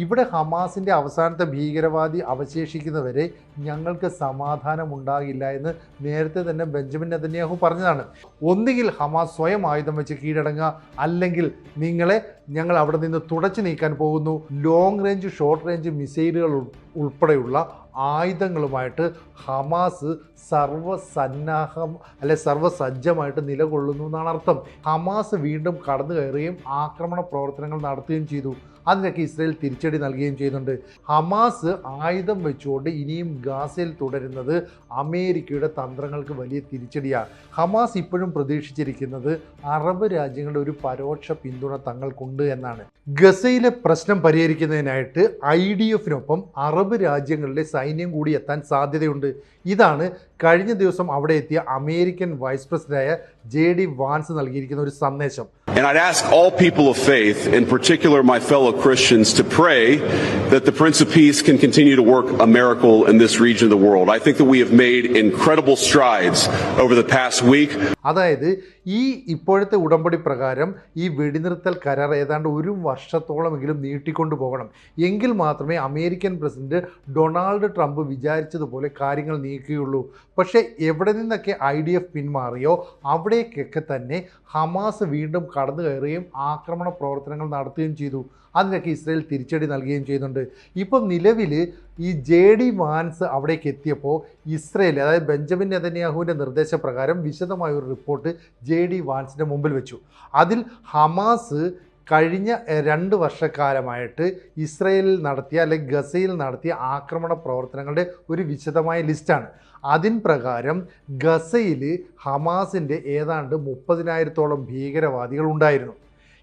ഇവിടെ ഹമാസിന്റെ അവസാനത്തെ ഭീകരവാദി അവശേഷിക്കുന്നവരെ ഞങ്ങൾക്ക് സമാധാനം ഉണ്ടാകില്ല എന്ന് നേരത്തെ തന്നെ ബെഞ്ചമിൻ നെതന്യാഹു പറഞ്ഞതാണ്. ഒന്നുകിൽ ഹമാസ് സ്വയം ആയുധം വെച്ച് കീഴടങ്ങുക അല്ലെങ്കിൽ നിങ്ങളെ ഞങ്ങൾ അവിടെ നിന്ന് തുടച്ചു നീക്കാൻ പോകുന്നു. ലോങ് റേഞ്ച് ഷോർട്ട് റേഞ്ച് മിസൈലുകൾ ഉൾപ്പെടെയുള്ള ആയുധങ്ങളുമായിട്ട് ഹമാസ് സർവസന്നാഹം അല്ലെ സർവസജ്ജമായിട്ട് നിലകൊള്ളുന്നു എന്നാണ് അർത്ഥം. ഹമാസ് വീണ്ടും കടന്നു കയറുകയും ആക്രമണ പ്രവർത്തനങ്ങൾ നടത്തുകയും ചെയ്തു. അതിനൊക്കെ ഇസ്രയേൽ തിരിച്ചടി നൽകുകയും ചെയ്യുന്നുണ്ട്. ഹമാസ് ആയുധം വെച്ചുകൊണ്ട് ഇനിയും ഗാസയിൽ തുടരുന്നത് അമേരിക്കയുടെ തന്ത്രങ്ങൾക്ക് വലിയ തിരിച്ചടിയാണ്. ഹമാസ് ഇപ്പോഴും പ്രതീക്ഷിച്ചിരിക്കുന്നത് അറബ് രാജ്യങ്ങളുടെ ഒരു പരോക്ഷ പിന്തുണ തങ്ങൾക്കുണ്ട് എന്നാണ്. ഗസയിലെ പ്രശ്നം പരിഹരിക്കുന്നതിനായിട്ട് ഐ ഡി എഫിനൊപ്പം അറബ് രാജ്യങ്ങളിലെ സൈന്യം കൂടി എത്താൻ സാധ്യതയുണ്ട്. ഇതാണ് കഴിഞ്ഞ ദിവസം അവിടെ എത്തിയ അമേരിക്കൻ വൈസ് പ്രസിഡന്റായ ജെ ഡി വാൻസ് നൽകിയിരിക്കുന്ന ഒരു സന്ദേശം And I'd ask all people of faith, in particular my fellow Christians, to pray that the Prince of Peace can continue to work a miracle in this region of the world. I think that we have made incredible strides over the past week. അതായത് ഈ ഇപ്പോഴത്തെ ഉടമ്പടി പ്രകാരം ഈ വെടിനിർത്തൽ കരാർ ഏതാണ്ട് ഒരു വർഷത്തോളമെങ്കിലും നീട്ടിക്കൊണ്ടു പോകണം. എങ്കിൽ മാത്രമേ അമേരിക്കൻ പ്രസിഡന്റ് ഡൊണാൾഡ് ട്രംപ് വിചാരിച്ചതുപോലെ കാര്യങ്ങൾ നീക്കുകയുള്ളൂ. പക്ഷേ എവിടെ നിന്നൊക്കെ ഐ ഡി എഫ് പിന്മാറിയോ അവിടേക്കൊക്കെ തന്നെ ഹമാസ് വീണ്ടും കടന്നു കയറുകയും ആക്രമണ പ്രവർത്തനങ്ങൾ നടത്തുകയും ചെയ്തു. അതിനൊക്കെ ഇസ്രയേൽ തിരിച്ചടി നൽകുകയും ചെയ്യുന്നുണ്ട്. ഇപ്പം നിലവിൽ ഈ ജെ ഡി വാൻസ് അവിടേക്ക് എത്തിയപ്പോൾ ഇസ്രയേൽ അതായത് ബെഞ്ചമിൻ നെതന്യാഹുവിന്റെ നിർദ്ദേശപ്രകാരം വിശദമായ ഒരു റിപ്പോർട്ട് ജെ ഡി വാൻസിന്റെ മുമ്പിൽ വെച്ചു. അതിൽ ഹമാസ് കഴിഞ്ഞ രണ്ട് വർഷക്കാലമായിട്ട് ഇസ്രയേലിൽ നടത്തിയ അല്ലെങ്കിൽ ഗസയിൽ നടത്തിയ ആക്രമണ പ്രവർത്തനങ്ങളുടെ ഒരു വിശദമായ ലിസ്റ്റാണ്. അതിൻ പ്രകാരം ഗസയിൽ ഹമാസിന്റെ ഏതാണ്ട് മുപ്പതിനായിരത്തോളം ഭീകരവാദികൾ ഉണ്ടായിരുന്നു.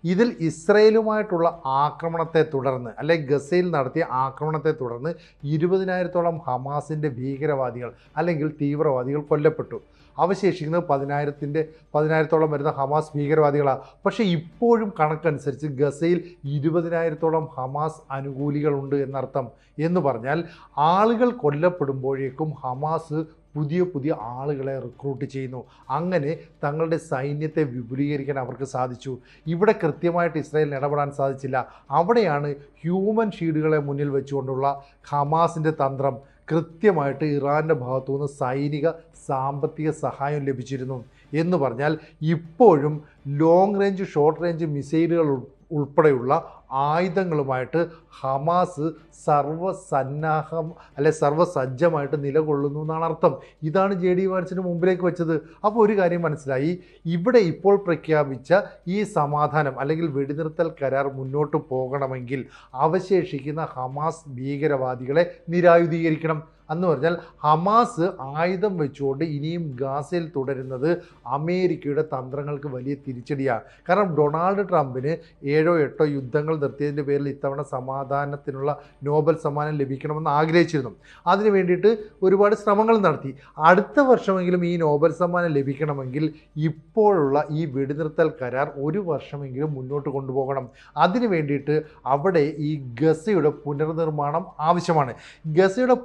ഇതിൽ ഇസ്രയേലുമായിട്ടുള്ള ആക്രമണത്തെ തുടർന്ന് അല്ലെ ഗസയിൽ നടത്തിയ ആക്രമണത്തെ തുടർന്ന് ഇരുപതിനായിരത്തോളം ഹമാസിന്റെ ഭീകരവാദികൾ അല്ലെങ്കിൽ തീവ്രവാദികൾ കൊല്ലപ്പെട്ടു. അവശേഷിക്കുന്നത് പതിനായിരത്തിന്റെ പതിനായിരത്തോളം വരുന്ന ഹമാസ് ഭീകരവാദികളാണ്. പക്ഷേ ഇപ്പോഴും കണക്കനുസരിച്ച് ഗസയിൽ ഇരുപതിനായിരത്തോളം ഹമാസ് അനുകൂലികളുണ്ട് എന്നർത്ഥം. എന്ന് പറഞ്ഞാൽ ആളുകൾ കൊല്ലപ്പെടുമ്പോഴേക്കും ഹമാസ് പുതിയ പുതിയ ആളുകളെ റിക്രൂട്ട് ചെയ്യുന്നു. അങ്ങനെ തങ്ങളുടെ സൈന്യത്തെ വിപുലീകരിക്കാൻ അവർക്ക് സാധിച്ചു. ഇവിടെ കൃത്യമായിട്ട് ഇസ്രായേലിന് ഇടപെടാൻ സാധിച്ചില്ല. അവിടെയാണ് ഹ്യൂമൻ ഷീഡുകളെ മുന്നിൽ വെച്ചുകൊണ്ടുള്ള ഹമാസിന്റെ തന്ത്രം. കൃത്യമായിട്ട് ഇറാന്റെ ഭാഗത്തു നിന്ന് സൈനിക സാമ്പത്തിക സഹായം ലഭിച്ചിരുന്നു. എന്ന് പറഞ്ഞാൽ ഇപ്പോഴും ലോങ് റേഞ്ച് ഷോർട്ട് റേഞ്ച് മിസൈലുകൾ ഉൾപ്പെടെയുള്ള ആയുധങ്ങളുമായിട്ട് ഹമാസ് സർവസന്നാഹം അല്ലെ സർവസജ്ജമായിട്ട് നിലകൊള്ളുന്നു എന്നാണ് അർത്ഥം. ഇതാണ് ജെ ഡി വാൻസിന് മുമ്പിലേക്ക് വെച്ചത്. അപ്പോൾ ഒരു കാര്യം മനസ്സിലായി. ഇവിടെ ഇപ്പോൾ പ്രഖ്യാപിച്ച ഈ സമാധാനം അല്ലെങ്കിൽ വെടിനിർത്തൽ കരാർ മുന്നോട്ട് പോകണമെങ്കിൽ അവശേഷിക്കുന്ന ഹമാസ് ഭീകരവാദികളെ നിരായുധീകരിക്കണം. എന്ന് പറഞ്ഞാൽ ഹമാസ് ആയുധം വെച്ചുകൊണ്ട് ഇനിയും ഗാസയിൽ തുടരുന്നത് അമേരിക്കയുടെ തന്ത്രങ്ങൾക്ക് വലിയ തിരിച്ചടിയാണ്. കാരണം ഡൊണാൾഡ് ട്രംപിന് ഏഴോ എട്ടോ യുദ്ധങ്ങൾ നിർത്തിയതിന്റെ പേരിൽ ഇത്തവണ സമാധാനത്തിനുള്ള നോബൽ സമ്മാനം ലഭിക്കണമെന്ന് ആഗ്രഹിച്ചിരുന്നു. അതിനു വേണ്ടിയിട്ട് ഒരുപാട് ശ്രമങ്ങൾ നടത്തി. അടുത്ത വർഷമെങ്കിലും ഈ നോബൽ സമ്മാനം ലഭിക്കണമെങ്കിൽ ഇപ്പോഴുള്ള ഈ വെടിനിർത്തൽ കരാർ ഒരു വർഷമെങ്കിലും മുന്നോട്ട് കൊണ്ടുപോകണം. അതിനു വേണ്ടിയിട്ട് അവിടെ ഈ ഗസയുടെ പുനർനിർമ്മാണം ആവശ്യമാണ്. ഗസയുടെ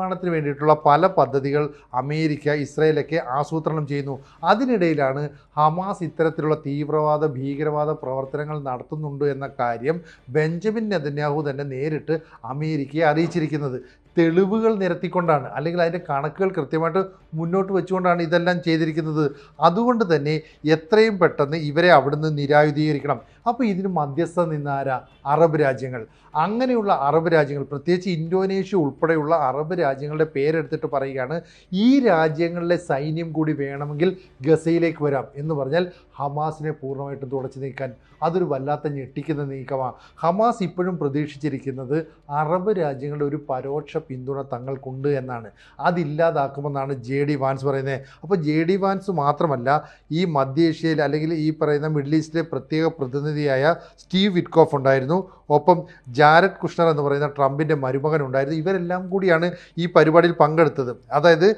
പുനർനിർമ്മാണത്തിന് വേണ്ടിയിട്ടുള്ള പല പദ്ധതികൾ അമേരിക്ക ഇസ്രയേലൊക്കെ ആസൂത്രണം ചെയ്യുന്നു. അതിനിടയിലാണ് ഹമാസ് ഇത്തരത്തിലുള്ള തീവ്രവാദ ഭീകരവാദ പ്രവർത്തനങ്ങൾ നടത്തുന്നുണ്ട് എന്ന കാര്യം ബെഞ്ചമിൻ നെതന്യാഹു തന്നെ നേരിട്ട് അമേരിക്കയെ അറിയിച്ചിരിക്കുന്നത്. തെളിവുകൾ നിരത്തിക്കൊണ്ടാണ് അല്ലെങ്കിൽ അതിന്റെ കണക്കുകൾ കൃത്യമായിട്ട് മുന്നോട്ട് വെച്ചുകൊണ്ടാണ് ഇതെല്ലാം ചെയ്തിരിക്കുന്നത്. അതുകൊണ്ട് തന്നെ എത്രയും പെട്ടെന്ന് ഇവരെ അവിടുന്ന് നിരായുധീകരിക്കണം. അപ്പോൾ ഇതിന് മധ്യസ്ഥ നിന്നാരാ അറബ് രാജ്യങ്ങൾ. അങ്ങനെയുള്ള അറബ് രാജ്യങ്ങൾ പ്രത്യേകിച്ച് ഇന്തോനേഷ്യ ഉൾപ്പെടെയുള്ള അറബ് രാജ്യങ്ങളുടെ പേരെടുത്തിട്ട് പറയുകയാണ് ഈ രാജ്യങ്ങളിലെ സൈന്യം കൂടി വേണമെങ്കിൽ ഗസയിലേക്ക് വരാം എന്ന് പറഞ്ഞാൽ ഹമാസിനെ പൂർണമായിട്ടും തുടച്ചു നീക്കാൻ അതൊരു വല്ലാത്ത ഞെട്ടിക്കുന്ന നീക്കമാണ് ഹമാസ് ഇപ്പോഴും പ്രതീക്ഷിച്ചിരിക്കുന്നത് അറബ് രാജ്യങ്ങളുടെ ഒരു പരോക്ഷ പിന്തുണ തങ്ങൾക്കുണ്ട് എന്നാണ്. അതില്ലാതാക്കുമെന്നാണ് ജെ ഡി വാൻസ് പറയുന്നത്. അപ്പോൾ ജെ ഡി വാൻസ് മാത്രമല്ല ഈ മധ്യേഷ്യയിൽ അല്ലെങ്കിൽ ഈ പറയുന്ന മിഡിൽ ഈസ്റ്റിലെ പ്രത്യേക പ്രതിനിധിയായ സ്റ്റീവ് വിറ്റ്കോഫ് ഉണ്ടായിരുന്നു. ഒപ്പം ജാരഡ് കുഷ്ണർ എന്ന് പറയുന്ന ട്രംപിന്റെ മരുമകൻ ഉണ്ടായിരുന്നു. ഇവരെല്ലാം കൂടിയാണ് ഈ പരിപാടിയിൽ പങ്കെടുത്തത്. അതായത്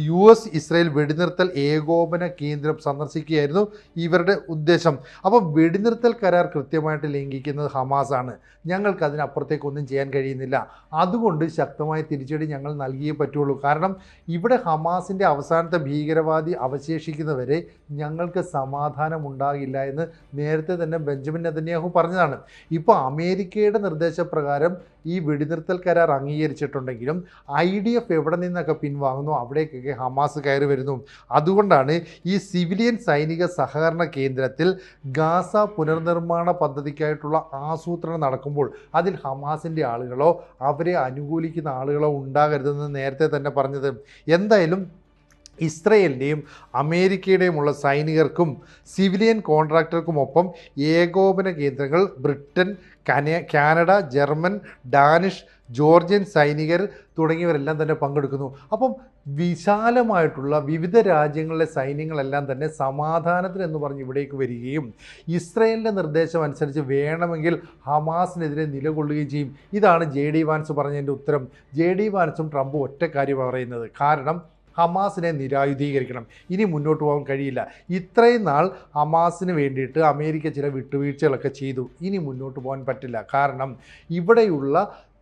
യു എസ് ഇസ്രയേൽ വെടിനിർത്തൽ ഏകോപന കേന്ദ്രം സന്ദർശിക്കുകയായിരുന്നു ഇവരുടെ ഉദ്ദേശം. അപ്പോൾ വെടിനിർത്തൽ കരാർ കൃത്യമായിട്ട് ലംഘിക്കുന്നത് ഹമാസാണ്. ഞങ്ങൾക്ക് അതിനപ്പുറത്തേക്കൊന്നും ചെയ്യാൻ കഴിയുന്നില്ല. അതുകൊണ്ട് ശക്തമായ ശക്തമായ തിരിച്ചടി ഞങ്ങൾ നൽകിയേ പറ്റുള്ളൂ. കാരണം ഇവിടെ ഹമാസിന്റെ അവസാനത്തെ ഭീകരവാദി അവശേഷിക്കുന്നവരെ ഞങ്ങൾക്ക് സമാധാനം ഉണ്ടാകില്ല എന്ന് നേരത്തെ തന്നെ ബെഞ്ചമിൻ നെതന്യാഹു പറഞ്ഞതാണ്. ഇപ്പോൾ അമേരിക്കയുടെ നിർദ്ദേശപ്രകാരം ഈ വെടിനിർത്തൽ കരാർ അംഗീകരിച്ചിട്ടുണ്ടെങ്കിലും ഐ ഡി എഫ് എവിടെ നിന്നൊക്കെ പിൻവാങ്ങുന്നു? അവിടേക്കൊക്കെ ഹമാസ് കയറി വരുന്നു. അതുകൊണ്ടാണ് ഈ സിവിലിയൻ സൈനിക സഹകരണ കേന്ദ്രത്തിൽ ഗാസ പുനർനിർമ്മാണ പദ്ധതിക്കായിട്ടുള്ള ആസൂത്രണം നടക്കുമ്പോൾ അതിൽ ഹമാസിന്റെ ആളുകളോ അവരെ അനുകൂലിക്കുന്ന ആളുകളോ ഉണ്ടാകരുതെന്ന് നേരത്തെ തന്നെ പറഞ്ഞത്. എന്തായാലും ഇസ്രയേലിന്റെയും അമേരിക്കയുടെയുമുള്ള സൈനികർക്കും സിവിലിയൻ കോൺട്രാക്ടർക്കുമൊപ്പം ഏകോപന കേന്ദ്രങ്ങൾ ബ്രിട്ടൻ കന കാനഡ ജർമ്മൻ ഡാനിഷ് ജോർജിയൻ സൈനികർ തുടങ്ങിയവരെല്ലാം തന്നെ പങ്കെടുക്കുന്നു. അപ്പം വിശാലമായിട്ടുള്ള വിവിധ രാജ്യങ്ങളിലെ സൈന്യങ്ങളെല്ലാം തന്നെ സമാധാനത്തിന് എന്ന് പറഞ്ഞ് ഇവിടേക്ക് വരികയും ഇസ്രയേലിന്റെ നിർദ്ദേശം അനുസരിച്ച് വേണമെങ്കിൽ ഹമാസിനെതിരെ നിലകൊള്ളുകയും ചെയ്യും. ഇതാണ് ജെ ഡി വാൻസ് പറഞ്ഞതിന്റെ ഉത്തരം. ജെ ഡി വാൻസും ട്രംപും ഒറ്റ കാര്യം പറയുന്നത്. കാരണം ഹമാസിനെ നിരായുധീകരിക്കണം. ഇനി മുന്നോട്ട് പോകാൻ കഴിയില്ല. ഇത്രയും നാൾ ഹമാസിന് വേണ്ടിയിട്ട് അമേരിക്ക ചില വിട്ടുവീഴ്ചകളൊക്കെ ചെയ്തു. ഇനി മുന്നോട്ട് പോകാൻ പറ്റില്ല. കാരണം ഇവിടെയുള്ള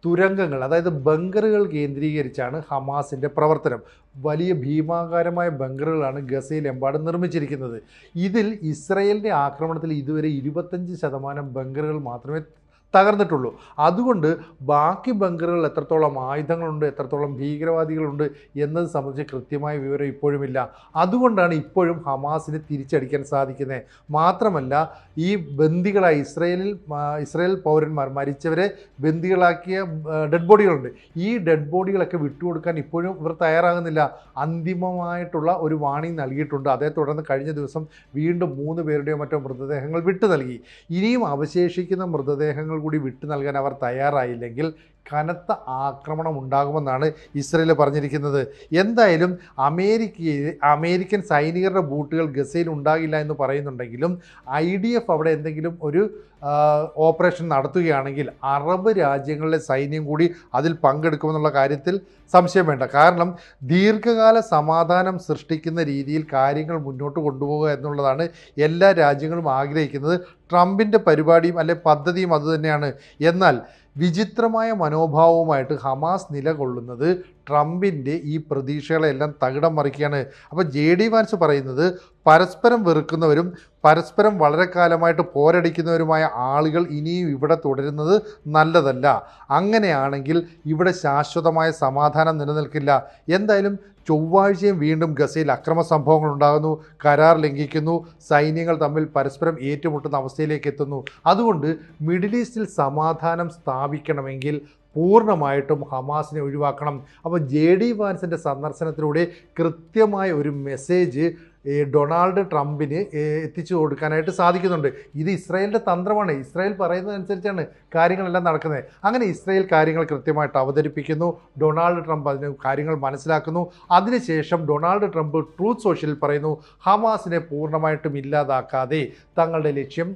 തുരങ്കങ്ങൾ അതായത് ബങ്കറുകൾ കേന്ദ്രീകരിച്ചാണ് ഹമാസിന്റെ പ്രവർത്തനം. വലിയ ഭീമാകാരമായ ബങ്കറുകളാണ് ഗസയിലെമ്പാടും നിർമ്മിച്ചിരിക്കുന്നത്. ഇതിൽ ഇസ്രയേലിന്റെ ആക്രമണത്തിൽ ഇതുവരെ ഇരുപത്തഞ്ച് ശതമാനം ബങ്കറുകൾ മാത്രമേ തകർന്നിട്ടുള്ളൂ. അതുകൊണ്ട് ബാക്കി ബങ്കറുകളിൽ എത്രത്തോളം ആയുധങ്ങളുണ്ട് എത്രത്തോളം ഭീകരവാദികളുണ്ട് എന്നത് സംബന്ധിച്ച് കൃത്യമായ വിവരം ഇപ്പോഴുമില്ല. അതുകൊണ്ടാണ് ഇപ്പോഴും ഹമാസിന് തിരിച്ചടിക്കാൻ സാധിക്കുന്നത് മാത്രമല്ല ഈ ബന്ദികളായ ഇസ്രയേലിൽ ഇസ്രയേൽ പൗരന്മാർ മരിച്ചവരെ ബന്ദികളാക്കിയ ഡെഡ് ബോഡികളുണ്ട്. ഈ ഡെഡ് ബോഡികളൊക്കെ വിട്ടുകൊടുക്കാൻ ഇപ്പോഴും ഇവർ തയ്യാറാകുന്നില്ല. അന്തിമമായിട്ടുള്ള ഒരു വാണി നൽകിയിട്ടുണ്ട്. അതേ തുടർന്ന് കഴിഞ്ഞ ദിവസം വീണ്ടും മൂന്ന് പേരുടെയോ മറ്റോ മൃതദേഹങ്ങൾ വിട്ടു നൽകി. ഇനിയും അവശേഷിക്കുന്ന മൃതദേഹങ്ങൾ കൂടി വിട്ടു നൽകാൻ അവർ തയ്യാറായില്ലെങ്കിൽ കനത്ത ആക്രമണം ഉണ്ടാകുമെന്നാണ് ഇസ്രയേൽ പറഞ്ഞിരിക്കുന്നത്. എന്തായാലും അമേരിക്കയിൽ അമേരിക്കൻ സൈനികരുടെ ബൂട്ടുകൾ ഗസയിൽ ഉണ്ടാകില്ല എന്ന് പറയുന്നുണ്ടെങ്കിലും ഐ ഡി എഫ് അവിടെ എന്തെങ്കിലും ഒരു ഓപ്പറേഷൻ നടത്തുകയാണെങ്കിൽ അറബ് രാജ്യങ്ങളിലെ സൈന്യം കൂടി അതിൽ പങ്കെടുക്കുമെന്നുള്ള കാര്യത്തിൽ സംശയം വേണ്ട. കാരണം ദീർഘകാല സമാധാനം സൃഷ്ടിക്കുന്ന രീതിയിൽ കാര്യങ്ങൾ മുന്നോട്ട് കൊണ്ടുപോകുക എന്നുള്ളതാണ് എല്ലാ രാജ്യങ്ങളും ആഗ്രഹിക്കുന്നത്. ട്രംപിന്റെ പരിപാടിയും അല്ലെ പദ്ധതിയും അതുതന്നെയാണ് എന്നാൽ വിചിത്രമായ മനോഭാവവുമായിട്ട് ഹമാസ് നിലകൊള്ളുന്നത് ട്രംപിന്റെ ഈ പ്രതീക്ഷകളെല്ലാം തകിടം മറിക്കുകയാണ്. അപ്പോൾ ജെ ഡി വാൻസ് പറയുന്നത് പരസ്പരം വെറുക്കുന്നവരും പരസ്പരം വളരെ കാലമായിട്ട് പോരടിക്കുന്നവരുമായ ആളുകൾ ഇനിയും ഇവിടെ തുടരുന്നത് നല്ലതല്ല. അങ്ങനെയാണെങ്കിൽ ഇവിടെ ശാശ്വതമായ സമാധാനം നിലനിൽക്കില്ല. എന്തായാലും ചൊവ്വാഴ്ചയും വീണ്ടും ഗസയിൽ അക്രമ സംഭവങ്ങൾ ഉണ്ടാകുന്നു കരാർ ലംഘിക്കുന്നു സൈന്യങ്ങൾ തമ്മിൽ പരസ്പരം ഏറ്റുമുട്ടുന്ന അവസ്ഥയിലേക്ക് എത്തുന്നു. അതുകൊണ്ട് മിഡിൽ ഈസ്റ്റിൽ സമാധാനം സ്ഥാപിക്കണമെങ്കിൽ പൂർണമായിട്ടും ഹമാസിനെ ഒഴിവാക്കണം. അപ്പോൾ ജെ ഡി വാൻസിന്റെ സന്ദർശനത്തിലൂടെ കൃത്യമായ ഒരു മെസ്സേജ് ഡൊണാൾഡ് ട്രംപിന് എത്തിച്ചു കൊടുക്കാനായിട്ട് സാധിക്കുന്നുണ്ട്. ഇത് ഇസ്രായേലിന്റെ തന്ത്രമാണ്. ഇസ്രായേൽ പറയുന്നതനുസരിച്ചാണ് കാര്യങ്ങളെല്ലാം നടക്കുന്നത്. അങ്ങനെ ഇസ്രായേൽ കാര്യങ്ങൾ കൃത്യമായിട്ട് അവതരിപ്പിക്കുന്നു. ഡൊണാൾഡ് ട്രംപ് അതിന് കാര്യങ്ങൾ മനസ്സിലാക്കുന്നു. അതിനുശേഷം ഡൊണാൾഡ് ട്രംപ് ട്രൂത്ത് സോഷ്യലിൽ പറയുന്നു ഹമാസിനെ പൂർണമായിട്ടും ഇല്ലാതാക്കാതെ തങ്ങളുടെ ലക്ഷ്യം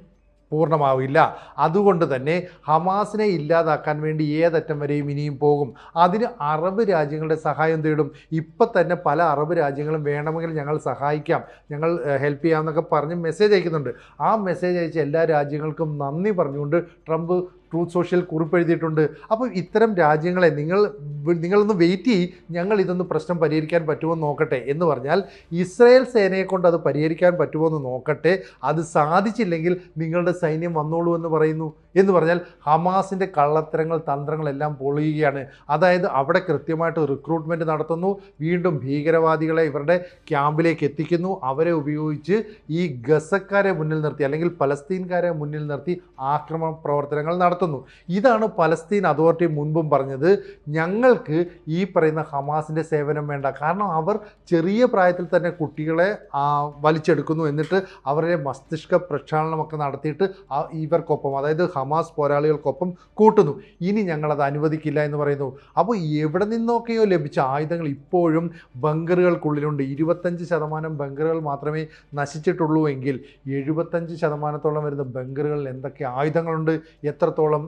പൂർണമാവില്ല. അതുകൊണ്ട് തന്നെ ഹമാസിനെ ഇല്ലാതാക്കാൻ വേണ്ടി ഏതറ്റം വരെയും ഇനിയും പോകും. അതിന് അറബ് രാജ്യങ്ങളുടെ സഹായം തേടും. ഇപ്പം തന്നെ പല അറബ് രാജ്യങ്ങളും വേണമെങ്കിൽ ഞങ്ങൾ സഹായിക്കാം. ഞങ്ങൾ ഹെൽപ്പ് ചെയ്യാമെന്നൊക്കെ പറഞ്ഞ് മെസ്സേജ് അയക്കുന്നുണ്ട്. ആ മെസ്സേജ് അയച്ച എല്ലാ രാജ്യങ്ങൾക്കും നന്ദി പറഞ്ഞുകൊണ്ട് ട്രംപ് ട്രൂത്ത് സോഷ്യൽ കുറിപ്പ് എഴുതിയിട്ടുണ്ട് അപ്പോൾ ഇത്തരം രാജ്യങ്ങളെ നിങ്ങൾ നിങ്ങളൊന്ന് വെയിറ്റ് ചെയ്യ്. ഞങ്ങൾ ഇതൊന്ന് പ്രശ്നം പരിഹരിക്കാൻ പറ്റുമോ നോക്കട്ടെ എന്ന് പറഞ്ഞാൽ ഇസ്രയേൽ സേനയെ കൊണ്ട് അത് പരിഹരിക്കാൻ പറ്റുമോ എന്ന് നോക്കട്ടെ. അത് സാധിച്ചില്ലെങ്കിൽ നിങ്ങളുടെ സൈന്യം വന്നോളൂ എന്ന് പറയുന്നു. എന്ന് പറഞ്ഞാൽ ഹമാസിന്റെ കള്ളത്തരങ്ങൾ തന്ത്രങ്ങളെല്ലാം പൊളിയുകയാണ്. അതായത് അവിടെ കൃത്യമായിട്ട് റിക്രൂട്ട്മെന്റ് നടത്തുന്നു. വീണ്ടും ഭീകരവാദികളെ ഇവരുടെ ക്യാമ്പിലേക്ക് എത്തിക്കുന്നു. അവരെ ഉപയോഗിച്ച് ഈ ഗസക്കാരെ മുന്നിൽ നിർത്തി അല്ലെങ്കിൽ പലസ്തീൻകാരെ മുന്നിൽ നിർത്തി ആക്രമണ പ്രവർത്തനങ്ങൾ നടത്തുന്നു. ഇതാണ് പലസ്തീൻ അതോറിറ്റി മുൻപും പറഞ്ഞത്. ഞങ്ങൾക്ക് ഈ പറയുന്ന ഹമാസിന്റെ സേവനം വേണ്ട. കാരണം അവർ ചെറിയ പ്രായത്തിൽ തന്നെ കുട്ടികളെ വലിച്ചെടുക്കുന്നു. എന്നിട്ട് അവരുടെ മസ്തിഷ്ക പ്രക്ഷാളനമൊക്കെ നടത്തിയിട്ട് ഇവർക്കൊപ്പം അതായത് ഹമാസ് പോരാളികൾക്കൊപ്പം കൂട്ടുന്നു. ഇനി ഞങ്ങളത് അനുവദിക്കില്ല എന്ന് പറയുന്നു. അപ്പോൾ എവിടെ നിന്നൊക്കെയോ ലഭിച്ച ആയുധങ്ങൾ ഇപ്പോഴും ബങ്കറുകൾക്കുള്ളിലുണ്ട്. ഇരുപത്തഞ്ച് ശതമാനം ബങ്കറുകൾ മാത്രമേ നശിച്ചിട്ടുള്ളൂ എങ്കിൽ എഴുപത്തഞ്ച് ശതമാനത്തോളം വരുന്ന ബങ്കറുകളിൽ എന്തൊക്കെ ആയുധങ്ങളുണ്ട്? എത്രത്തോളം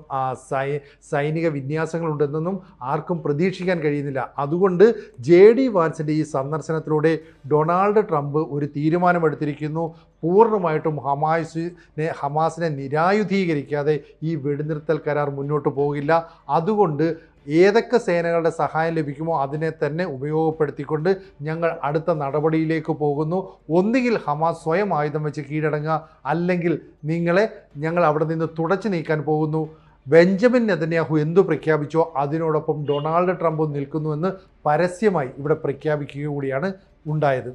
സൈ സൈനിക വിന്യാസങ്ങളുണ്ടെന്നൊന്നും ആർക്കും പ്രതീക്ഷിക്കാൻ കഴിയുന്നില്ല. അതുകൊണ്ട് ജെ ഡി വാൻസിന്റെ ഈ സന്ദർശനത്തിലൂടെ ഡൊണാൾഡ് ട്രംപ് ഒരു തീരുമാനമെടുത്തിരിക്കുന്നു. പൂർണമായിട്ടും ഹമാസിനെ ഹമാസിനെ നിരായുധീകരിക്കാതെ ഈ വെടിനിർത്തൽ കരാർ മുന്നോട്ട് പോകില്ല. അതുകൊണ്ട് ഏതൊക്കെ സേനകളുടെ സഹായം ലഭിക്കുമോ അതിനെ തന്നെ ഉപയോഗപ്പെടുത്തിക്കൊണ്ട് ഞങ്ങൾ അടുത്ത നടപടിയിലേക്ക് പോകുന്നു. ഒന്നുകിൽ ഹമാസ് സ്വയം ആയുധം വെച്ച് കീഴടങ്ങുക അല്ലെങ്കിൽ നിങ്ങളെ ഞങ്ങൾ അവിടെ നിന്ന് തുടച്ചു നീക്കാൻ പോകുന്നു. ബെഞ്ചമിൻ നെതന്യാഹു എന്തു പ്രഖ്യാപിച്ചോ അതിനോടൊപ്പം ഡൊണാൾഡ് ട്രംപും നിൽക്കുന്നുവെന്ന് പരസ്യമായി ഇവിടെ പ്രഖ്യാപിക്കുക കൂടിയാണ് ഉണ്ടായത്.